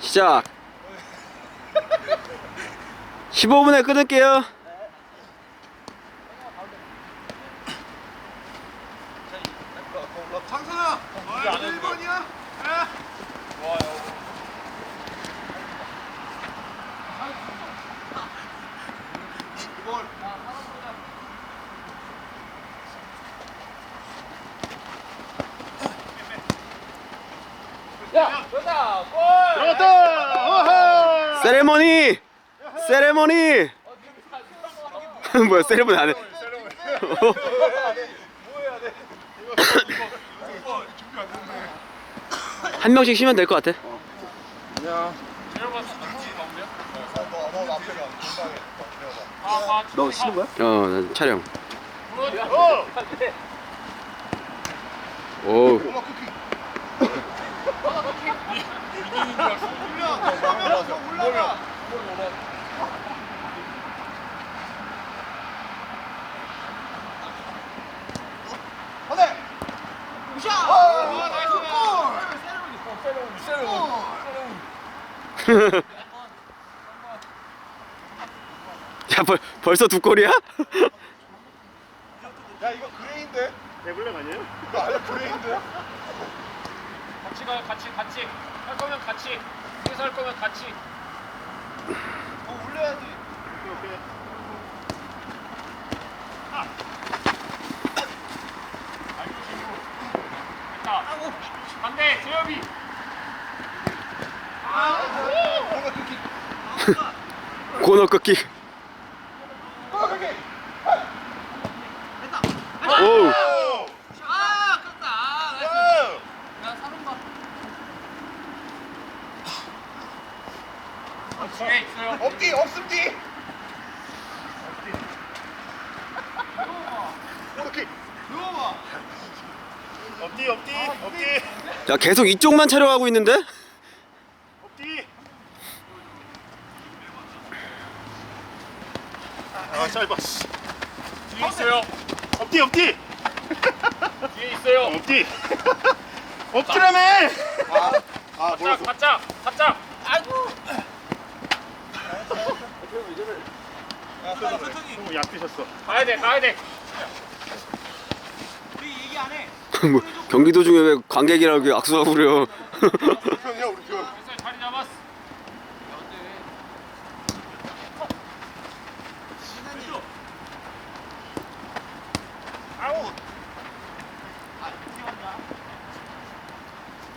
시작. 15분에 끊을게요 장선아, 아, 1번이야? 들어갔다! 어허! 세레모니 세레모니 뭐야 세레모니 안 해 한 명씩 쉬면 될 것 같아 너 쉬는 거야? 어 난 촬영 어! 오 야 벌, 벌써 두 골이야? 야, 이거 그레인데? 대블랙 아니에요? 이거 아니야, 그레인데? 같이 가요 같이 같이 할 거면 같이 여기서 할 거면 같이 더 올려야지. 됐다 반대 재엽이 뭔가 그렇게. 코너 꺾기 오아 컸다 야! 야 사람 봐 뒤에 있어요 없디, 없음디! 이렇게. 누워봐. 없디 없디 없디 야 계속 이쪽만 촬영하고 있는데? 없디 아 짧아 씨. 뒤에 있어요. 없디 없디. 뒤에 있어요. 없디. 없디라며! 아, 아, 바짝 뭐였어? 바짝 바짝 아이고. 너무 약 드셨어. 가야 돼 가야 돼. 뭐, 경기도 중에 왜 관객이라고 이렇게 악수하고 그래요? 편이야, 우리 편. 됐어요 자리 잡았어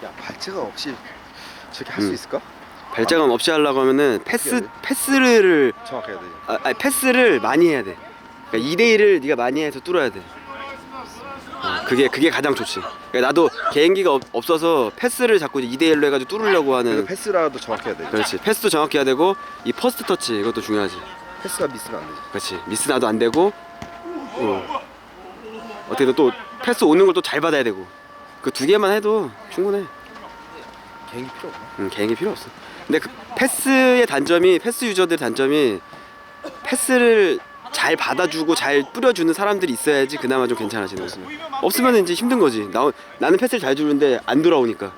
야 발재가 없이 저렇게 할 수 음. 있을까? 발작은 없이 하려고 하면은 패스 패스를 정확해야 돼. 아, 아니 패스를 많이 해야 돼. 그러니까 2대 1을 네가 많이 해서 뚫어야 돼. 어, 그게 그게 가장 좋지. 그러니까 나도 개인기가 없, 없어서 패스를 자꾸 2대 1로 해가지고 뚫으려고 그래도 하는. 패스라도 정확해야 돼. 그렇지. 패스도 정확히 해야 되고 이 퍼스트 터치 이것도 중요하지. 패스가 미스면 안 되지. 그렇지. 미스 나도 안 되고. 어. 어떻게든 또 패스 오는 걸 또 잘 받아야 되고. 그 두 개만 해도 충분해. 개인기 필요 없나? 음, 개인기 필요 없어. 근데 그 패스의 단점이 패스 유저들 단점이 패스를 잘 받아주고 잘 뿌려주는 사람들이 있어야지 그나마 좀 괜찮아지는 거지. 없으면 이제 힘든 거지. 나 나는 패스를 잘 주는데 안 돌아오니까.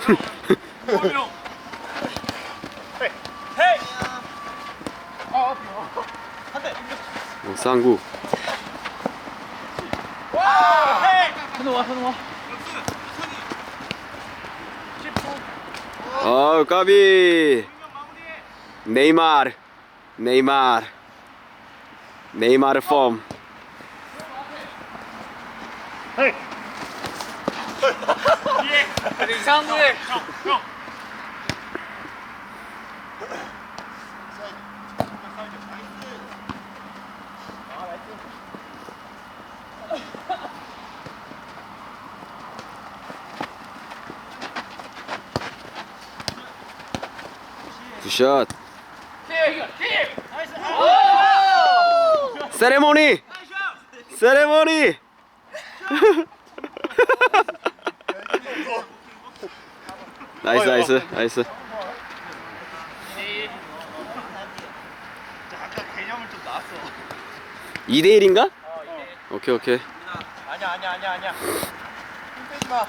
어, 쌍구. 어 까비. 네이마르 네이마르 네이마르 폼. 이상한 거해 굿샷 세레모니 세레모니 나이스 나이스 나이스 놨어. 2대1인가? 오케이 오케이. 아니야 아니야 아니야 아니야. 힘 빼지 마.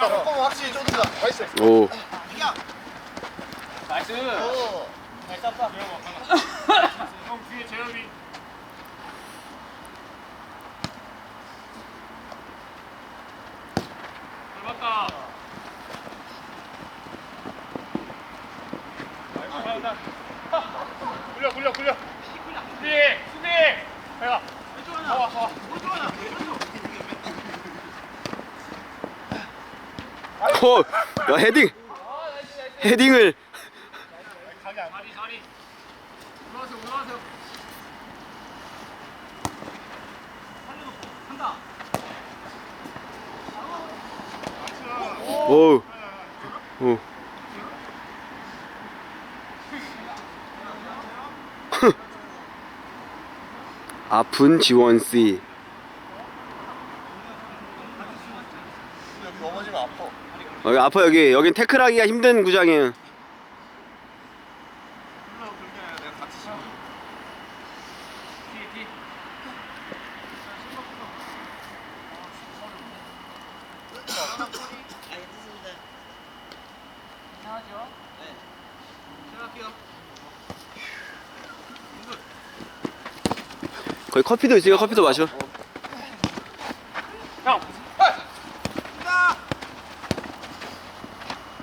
조금 확실히 쫓는다. 나이스. 오. 나이스. 오. 잘 쌌다. 형 뒤에 재현이. 잘 봤다. 굴려 굴려 굴려. 수비 수비. 해가. 나와 나와. 오. 야 헤딩. 헤딩을. 다리 다리. 올라가세요 올라가세요. 오. 오. 아픈 지원 씨. 여기. 여기 아파 여기 여긴 태클하기가 힘든 구장이에요. 뒤에 뒤에. 거기 커피도 있으니까 커피도 마셔. 형.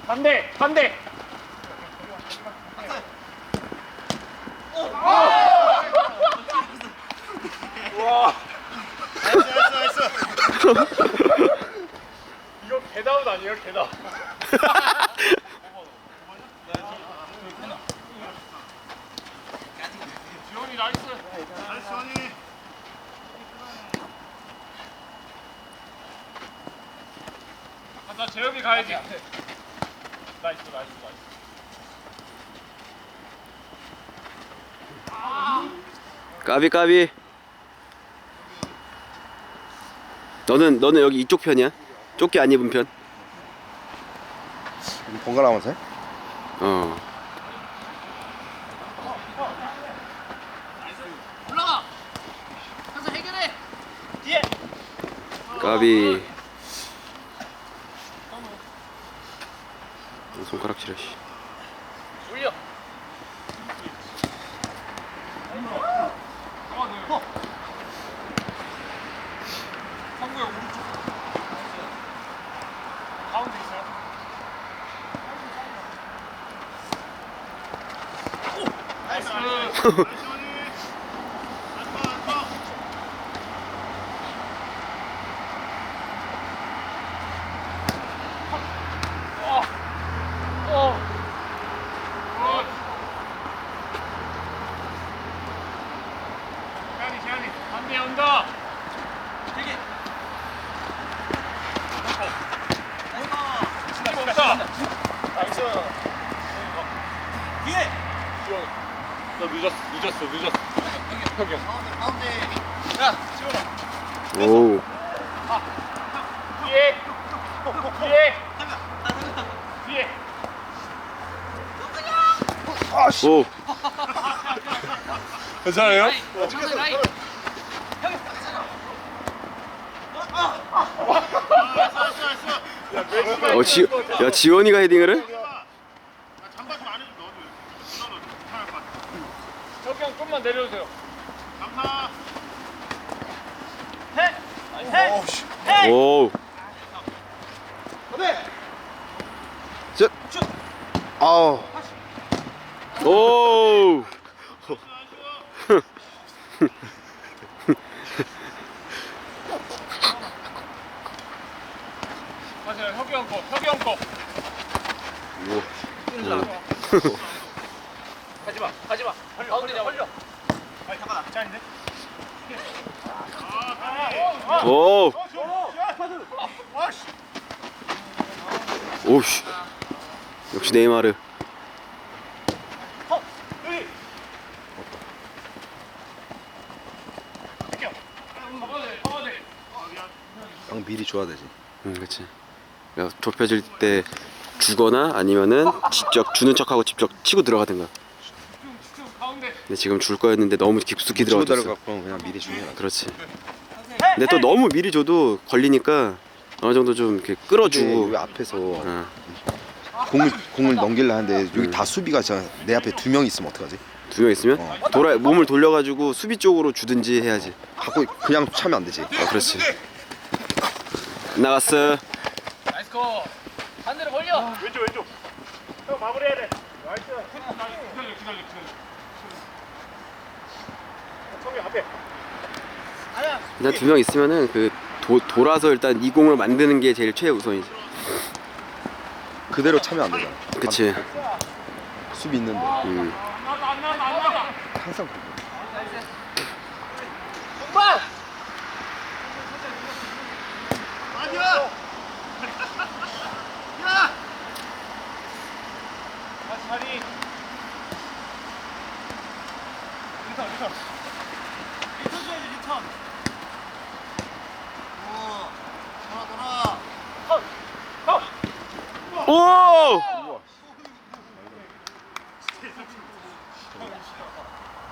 반대 반대. 나이스 나이스 나이스. 이거 개다운 아니에요 개다운. 지원이 나이스. 나이스 원이. 아, 나 재엽이 가야지. 나이스 나이스 나이스. 까비 까비. 너는 너는 여기 이쪽 편이야? 조끼 안 입은 편? 번갈아 가면서 해? 어. 올라가. 가서 해결해. 까비. 씨. 올려. 상구야 오른쪽. 가운데 있어요. 나이스. 어. 어. 재현이 재현이. 반대 온다. 되게. 힘 없다. 나이스. 너 늦었어 늦었어 늦었어. 가운데 가운데. 야 지원아. 오. 뒤에. 뒤에. 뒤에. 오. 괜찮아요? 라인. 라인. 어 지. 야 지원이가 헤딩을 해? 잠깐 좀 안에 좀 넣어줘요. 저기 형 좀만 내려주세요. 감사. 오우 씨. 오. 저. 아우. 오. 맞아요. 혁이 형 거. 혁이 형 거. 마. 가운데 잡아. 벌려. 아니 잠깐 짠인데? 오. 아씨. 오씨. 역시 네이마르. 여기. 잡아야 돼. 잡아야 돼. 형 미리 줘야 되지. 응, 그렇지. 야, 좁혀질 때 주거나 아니면은 직접 주는 척하고 직접 치고 들어가든가. 근데 지금 줄 거였는데 너무 깊숙이 들어갔어. 들어갔고 그냥 미리 게 그렇지. 근데 또 너무 미리 줘도 걸리니까 어느 정도 좀 이렇게 끌어주고. 여기 앞에서 어. 공을 공을 넘길라 하는데 여기 다 수비가 진짜 내 앞에 두 명 있으면 어떡하지? 두 명 있으면 어. 돌아 몸을 돌려가지고 수비 쪽으로 주든지 해야지. 갖고 그냥 차면 안 되지. 어, 그렇지. 나갔어. 나이스 컷 반대로 벌려 왼쪽 왼쪽. 형 마무리해야 돼. 나이스. 기다려 기다려 기다려. 일단 두 명 있으면은 그 도, 돌아서 일단 이 공을 만드는 게 제일 최우선이지. 그대로 차면 안 되잖아. 그치. 수비 있는데 음. 항상 그래. 아니야. 다시 자리 리턴 리턴. 리턴 줘야지 리턴. 오. 돌아 돌아. 오!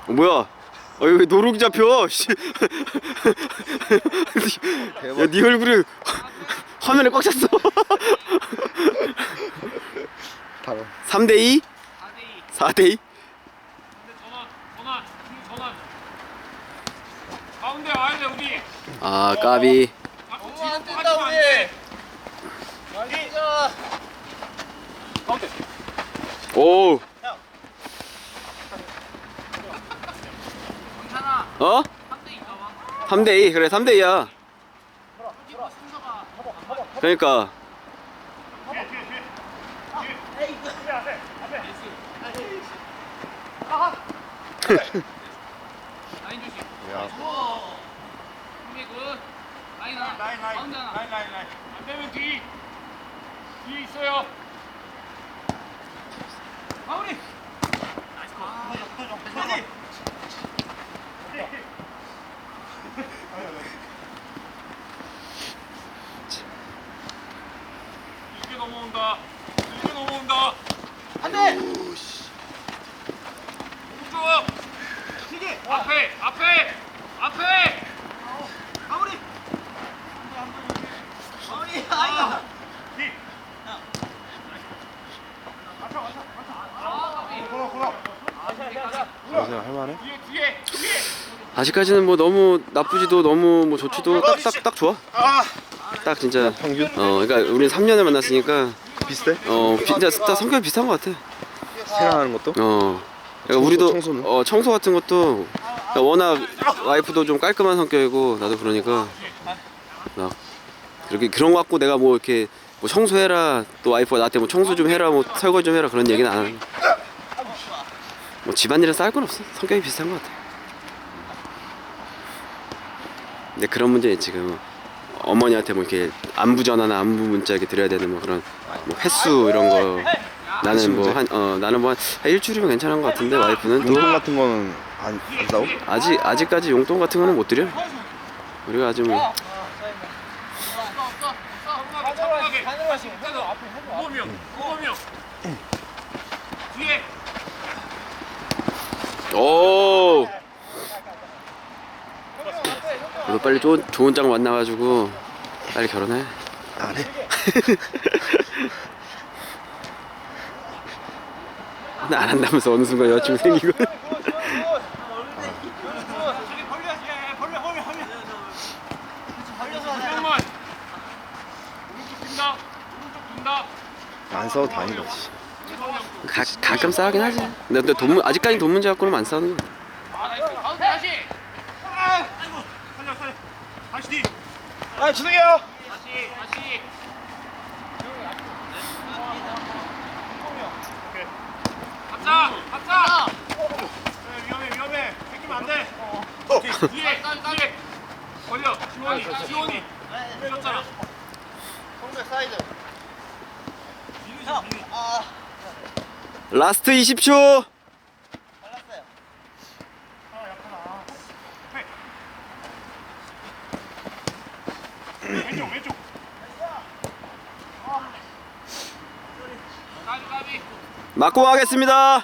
어, 뭐야? 어, 왜 노룩 잡혀? 씨. 야, 네 얼굴이 화면에 꽉 찼어. 다 3대 2? 4대2 4대 2? 근데 전환 전환 중 전환 가운데 와야 돼 우리 아, 까비. 너무 안 빠지면 안 우리. 돼. 나이스. 가운데 오. 괜찮아. 어? 3대 2. 그래, 3대 2야. 그러니까 라인 조심 야, 준비 굿 라인 하나 라인 라인 가운데 하나 라인 라인 라인. 안 되면 뒤 뒤에 있어요 마무리 어디? 길게 넘어온다 길게 넘어온다 안돼. 오른쪽 튀기. 앞에 앞에 앞에 마무리. 마무리. 아이고. 뒤. 맞춰 맞춰 맞춰. 고마 고마. 그래서 할만해? 아직까지는 뭐 너무 나쁘지도 너무 뭐 좋지도 딱 딱 딱 좋아. 아. 딱 진짜 평균? 어 그러니까 우리 3년을 만났으니까 비슷해? 어 진짜 딱 성격이 비슷한 것 같아. 생각하는 것도? 어. 그러니까 청소, 우리도 청소는? 어 청소 같은 것도 그러니까 워낙 와이프도 좀 깔끔한 성격이고 나도 그러니까 막 그렇게 그런 거 갖고 내가 뭐 이렇게 뭐 청소해라 또 와이프가 나한테 뭐 청소 좀 해라 뭐 설거지 좀 해라 그런 얘기는 안 하는. 뭐 집안일은 쌀건 없어. 성격이 비슷한 것 같아. 근데 그런 문제 그 어머니한테 뭐 이렇게 안부 전화나 안부 문자 이렇게 드려야 되는 뭐 그런 뭐 횟수 이런 거 나는 뭐 한 어 나는 뭐 한 일주일이면 괜찮은 것 같은데 와이프는 또 운동 같은 거는 안, 안 싸워? 아직 아직까지 용돈 같은 거는 못 드려. 우리가 아직 뭐 반으로. 그래서 앞에 오범이형 오범이형 뒤에 오. 너도 빨리 좋은 좋은 짝 만나가지고 빨리 결혼해. 안 해? 근데 안 한다면서 어느 순간 여자친구 생기고. 안 싸워. 가, 가끔 싸우긴 하지. 근데, 근데 돈 문- 아직까지 돈 문제 갖고는 안 싸우는 거야. 아 나이스 가운데 다시 아이고. 살려 살려. 다시 뒤. 아 죄송해요. 다시 다시 오케이. 가자 가자 네, 위험해 위험해. 뺏기면 안 돼. 뒤에 뒤에 걸려 지원이 지원이 밀었잖아 동백 사이드. 형. 아 라스트 20초. 발랐어요. 왼쪽 왼쪽. 까비 까비 맞고 가겠습니다.